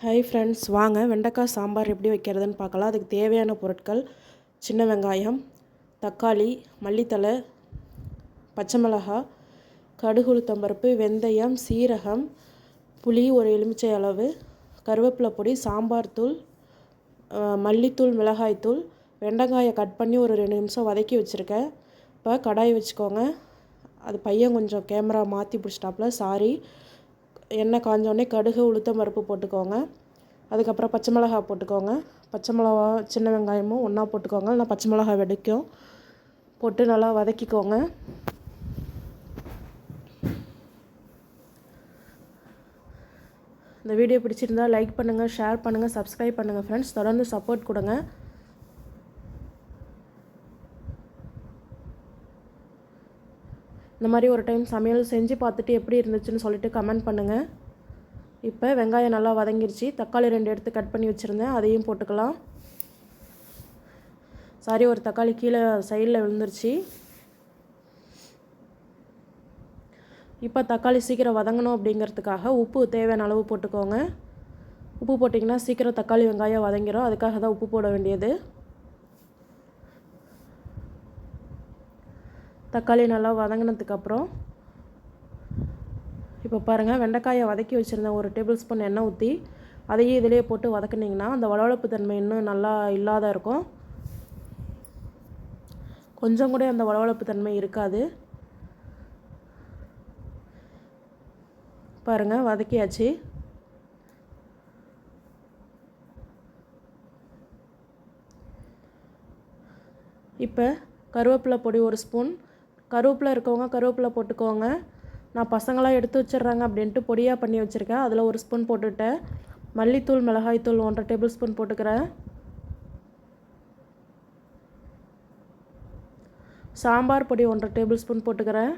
Hi friends வாங்க. வெண்டைக்காய் சாம்பார் எப்படி வைக்கிறதுன்னு பார்க்கலாம். அதுக்கு தேவையான பொருட்கள் சின்ன வெங்காயம் தக்காளி மல்லித்தலை பச்சை மிளகா கடுகு உளுத்தம்பருப்பு வெந்தயம் சீரகம் புளி ஒரு எலுமிச்சை அளவு கருவேப்பிலை பொடி சாம்பார் தூள் மல்லித்தூள் மிளகாய்த்தூள் வெண்டைக்காயை கட் பண்ணி ஒரு ரெண்டு நிமிஷம் வதக்கி வச்சுருக்கேன். இப்போ கடாய் வச்சுக்கோங்க. அது பையன் கொஞ்சம் கேமரா மாற்றி பிடிச்சிட்டாப்புல சாரி. எண்ணெய் காஞ்சோடனே கடுகு உளுத்தம் பருப்பு போட்டுக்கோங்க. அதுக்கப்புறம் பச்சை மிளகா போட்டுக்கோங்க. பச்சை மிளகா சின்ன வெங்காயமும் ஒன்றா போட்டுக்கோங்க. நான் பச்சை மிளகா வெடிக்கும். போட்டு நல்லா வதக்கிக்கோங்க. இந்த வீடியோ பிடிச்சிருந்தால் லைக் பண்ணுங்கள் ஷேர் பண்ணுங்கள் சப்ஸ்கிரைப் பண்ணுங்கள் ஃப்ரெண்ட்ஸ் தொடர்ந்து சப்போர்ட் கொடுங்க. இந்த மாதிரி ஒரு டைம் சமையல் செஞ்சு பார்த்துட்டு எப்படி இருந்துச்சுன்னு சொல்லிட்டு கமெண்ட் பண்ணுங்கள் இப்போ வெங்காயம் நல்லா வதங்கிருச்சு. தக்காளி ரெண்டு எடுத்து கட் பண்ணி வச்சுருந்தேன். அதையும் போட்டுக்கலாம். சாரி ஒரு தக்காளி கீழே சைடில் விழுந்துருச்சு. இப்போ தக்காளி சீக்கிரம் வதங்கணும் அப்படிங்கிறதுக்காக உப்பு தேவையான அளவு போட்டுக்கோங்க. உப்பு போட்டிங்கன்னா சீக்கிரம் தக்காளி வெங்காயம் வதங்கிடும் அதுக்காக தான் உப்பு போட வேண்டியது. தக்காளி நல்லா வதங்கினதுக்கப்புறம் இப்போ பாருங்கள் வெண்டைக்காயை வதக்கி வச்சுருந்தேன் ஒரு டேபிள் ஸ்பூன் எண்ணெய் ஊற்றி அதையே இதிலே போட்டு வதக்குனிங்கன்னா அந்த வளவளப்பு தன்மை இன்னும் நல்லா இல்லாத இருக்கும். கொஞ்சம் கூட அந்த வளவளப்பு தன்மை இருக்காது. பாருங்கள் வதக்கியாச்சு. இப்போ கருவேப்பிலை பொடி ஒரு ஸ்பூன் கருவேப்பில் இருக்கவங்க கருவேப்பிலை போட்டுக்கோங்க. நான் பசங்களாம் எடுத்து வச்சிட்றாங்க அப்படின்ட்டு பொடியாக பண்ணி வச்சுருக்கேன். அதில் ஒரு ஸ்பூன் போட்டுவிட்டேன் மல்லித்தூள் மிளகாய்த்தூள் ஒன்றரை டேபிள் ஸ்பூன் போட்டுக்கிறேன். சாம்பார் பொடி ஒன்றரை டேபிள் ஸ்பூன் போட்டுக்கிறேன்.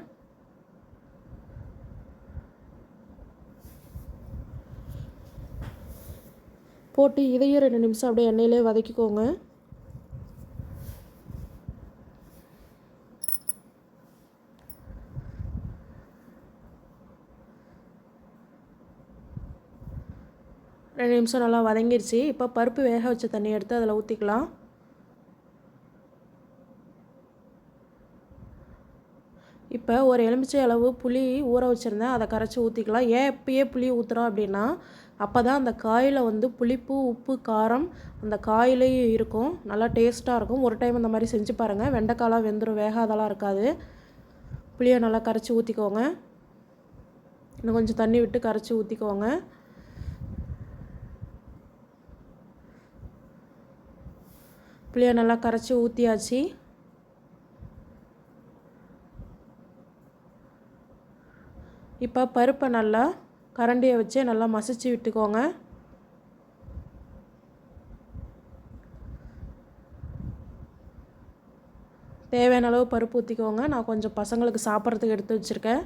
போட்டு இதையும் ரெண்டு நிமிஷம் அப்படியே எண்ணெயிலே வதக்கிக்கோங்க. ரெண்டு நிமிஷம் நல்லா வதங்கிருச்சு. இப்போ பருப்பு வேக வச்ச தண்ணி எடுத்து அதில் ஊற்றிக்கலாம் இப்போ ஒரு எலுமிச்சை அளவு புளி ஊற வச்சுருந்தேன். அதை கரைச்சி ஊற்றிக்கலாம் ஏன் எப்பயே புளி ஊற்றுறோம் அப்படின்னா அப்போ தான் அந்த காயில் வந்து புளிப்பு உப்பு காரம் அந்த காயிலையும் இருக்கும். நல்லா டேஸ்ட்டாக இருக்கும். ஒரு டைம் இந்த மாதிரி செஞ்சு பாருங்கள் வெண்டைக்காலாம் வெந்துடும் வேகாதெல்லாம் இருக்காது. புளியை நல்லா கரைச்சி ஊற்றிக்கோங்க இன்னும் கொஞ்சம் தண்ணி விட்டு கரைச்சி ஊற்றிக்கோங்க புளியை நல்லா கரைச்சி ஊற்றியாச்சு இப்போ பருப்பை நல்லா கரண்டியை வச்சு நல்லா மசிச்சு விட்டுக்கோங்க. தேவையான அளவு பருப்பு ஊற்றிக்கோங்க நான் கொஞ்சம் பசங்களுக்கு சாப்பிட்றதுக்கு எடுத்து வச்சுருக்கேன்.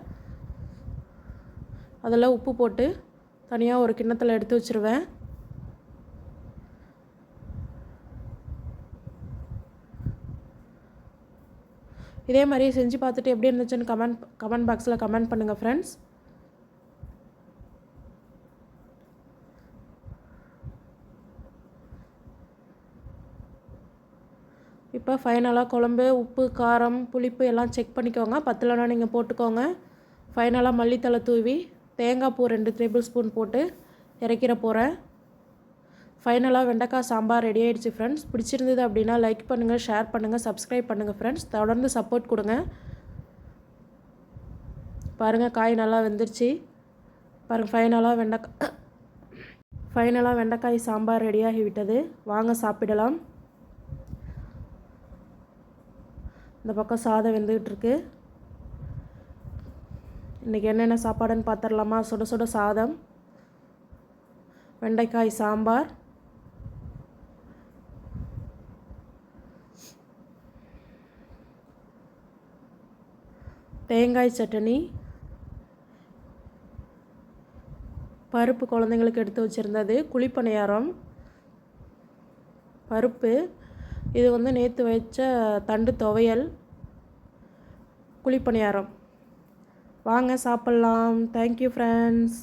அதில் உப்பு போட்டு தனியாக ஒரு கிண்ணத்தில் எடுத்து வச்சுருவேன். இதே மாதிரியே செஞ்சு பார்த்துட்டு எப்படி இருந்துச்சுன்னு கமெண்ட் கமெண்ட் பாக்ஸில் கமெண்ட் பண்ணுங்கள் ஃப்ரெண்ட்ஸ் இப்போ ஃபைனலாக குழம்பு உப்பு காரம் புளிப்பு எல்லாம் செக் பண்ணிக்கோங்க. பத்தலைனா நீங்கள் போட்டுக்கோங்க. ஃபைனலாக மல்லித்தலை தூவி தேங்காய் பூ ரெண்டு டேபிள் ஸ்பூன் போட்டு இறக்கிற போகிறேன் ஃபைனலாக வெண்டைக்காய் சாம்பார் ரெடி ஆகிடுச்சு ஃப்ரெண்ட்ஸ் பிடிச்சிருந்தது அப்படின்னா லைக் பண்ணுங்கள் ஷேர் பண்ணுங்கள் சப்ஸ்கிரைப் பண்ணுங்கள் ஃப்ரெண்ட்ஸ் தொடர்ந்து சப்போர்ட் கொடுங்க. பாருங்கள் காய் நல்லா வெந்துருச்சு. பாருங்கள் ஃபைனலாக வெண்டைக்காய் ஃபைனலாக வெண்டைக்காய் சாம்பார் ரெடியாகி விட்டது. வாங்க சாப்பிடலாம். இந்த பக்கம் சாதம் வெந்துக்கிட்டுருக்கு இன்றைக்கி என்னென்ன சாப்பாடுன்னு பார்த்துடலாமா சுட சுட சாதம். வெண்டைக்காய் சாம்பார். தேங்காய் சட்னி பருப்பு குழந்தைங்களுக்கு எடுத்து வச்சுருந்தது குழிப்பணியாரம் பருப்பு இது வந்து நேற்று வச்ச தண்டு துவையல் குழிப்பணியாரம். வாங்க சாப்பிட்லாம். Thank you friends